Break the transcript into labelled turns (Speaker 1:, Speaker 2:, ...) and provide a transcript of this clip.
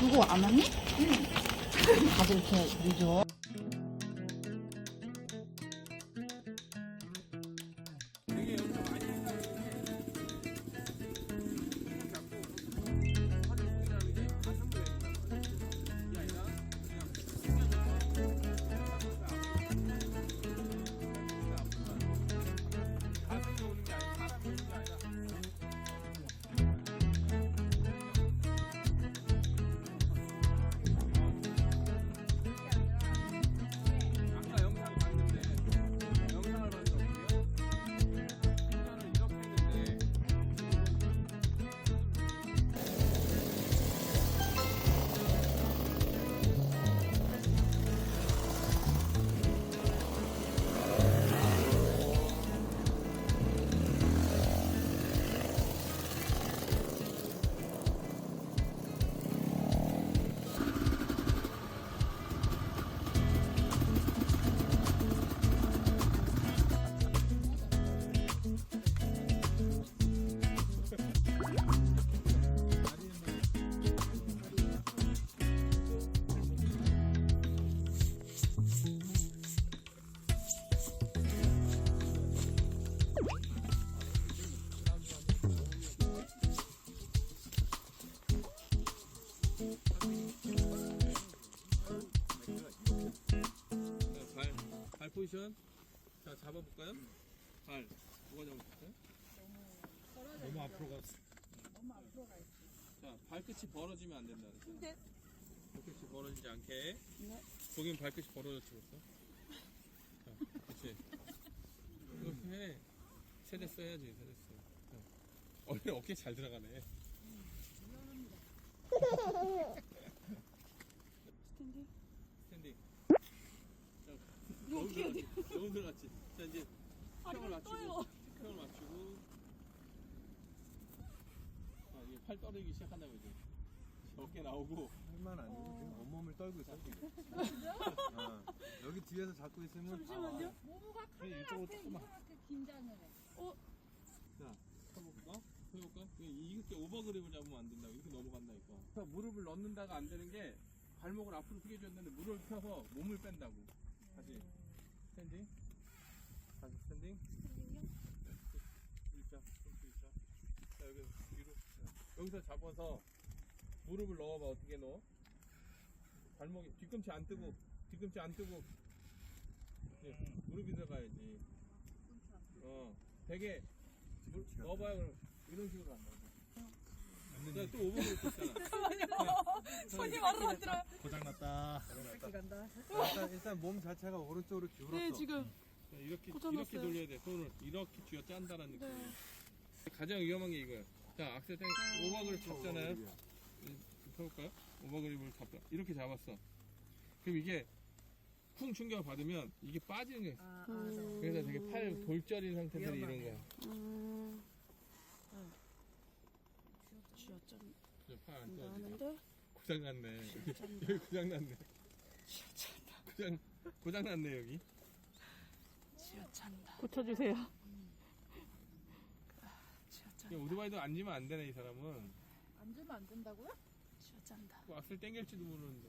Speaker 1: 그거 안 왔니? 응. 다들 이렇게 늦어.
Speaker 2: 포지션. 자, 잡아볼까요? 발. 누가 잡아볼까요?
Speaker 3: 너무 앞으로 갔어.
Speaker 2: 자, 발끝이 벌어지면 안 된다. 근데 발끝이 벌어지지 않게. 거긴 발끝이 벌어졌지 벌써. 자, 그렇지. 이렇게 해. 세대 써야지, 세대 써. 자, 원래 어깨 잘 들어가네.
Speaker 1: 스탠딩.
Speaker 2: 스탠딩. 자, 너무 들어갔지. 너무 들어갔지. 자, 이제 평을 맞추고. 평을 맞추고. 아, 이게 팔 떨어지기 시작한다고 이제. 어깨 나오고.
Speaker 3: 할만 아니고 지금 온몸을 떨고 있어. 어. 여기 뒤에서 잡고 있으면
Speaker 1: 잠시만요.
Speaker 4: 모모가
Speaker 2: 그래,
Speaker 4: 카메라
Speaker 2: 이쪽으로
Speaker 4: 앞에
Speaker 2: 조금만.
Speaker 4: 이렇게 긴장을 해.
Speaker 2: 자, 해볼까? 해볼까? 이렇게 오버 그립을 잡으면 안 된다고. 이렇게 넘어간다니까. 그러니까 무릎을 넣는다가 안 되는 게 발목을 앞으로 숙여줘야 되는데 무릎을 펴서 몸을 뺀다고. 다시. 스탠딩. 다시 스탠딩. 네, 일자. 손수 일자. 자, 여기 뒤로. 자, 여기서 잡아서 무릎을 넣어봐. 어떻게 넣어? 발목이 뒤꿈치 안 뜨고, 뒤꿈치 안 뜨고. 예, 무릎이 들어가야지. 어, 되게 물, 넣어봐요 그럼 이런 식으로 한다 고. 자, 또 오버그립 있잖아.
Speaker 1: 손이 바로 안 들어요.
Speaker 3: 고장났다. 일단, 일단 몸 자체가 오른쪽으로 기울었어.
Speaker 1: 네, 지금.
Speaker 2: 자, 이렇게 이렇게
Speaker 1: 났어요.
Speaker 2: 돌려야 돼. 손을 이렇게 쥐어 짠다는 느낌.
Speaker 1: 네.
Speaker 2: 가장 위험한 게 이거예요. 자, 악셀 땡 오버그립 잡잖아요.
Speaker 3: 어,
Speaker 2: 해볼까요? 오버그립을 잡다 이렇게 잡았어. 그럼 이게 쿵 충격을 받으면 이게 빠지는 게
Speaker 4: 아,
Speaker 2: 그래서 되게 팔 돌절인 상태에서 이런 거야.
Speaker 1: 음. 쥐어짠.
Speaker 2: 팔안 떨어지죠.
Speaker 1: 나는데
Speaker 2: 고장 났네. 여기 고장 났네. 고장 고장 났네 여기.
Speaker 1: 쥐어찬다. 고쳐주세요.
Speaker 2: 이 오토바이도 앉으면 안 되네 이 사람은.
Speaker 4: 앉으면 안 된다고요?
Speaker 1: 쥐어짠다.
Speaker 2: 그 악셀 땡길지도 모르는데.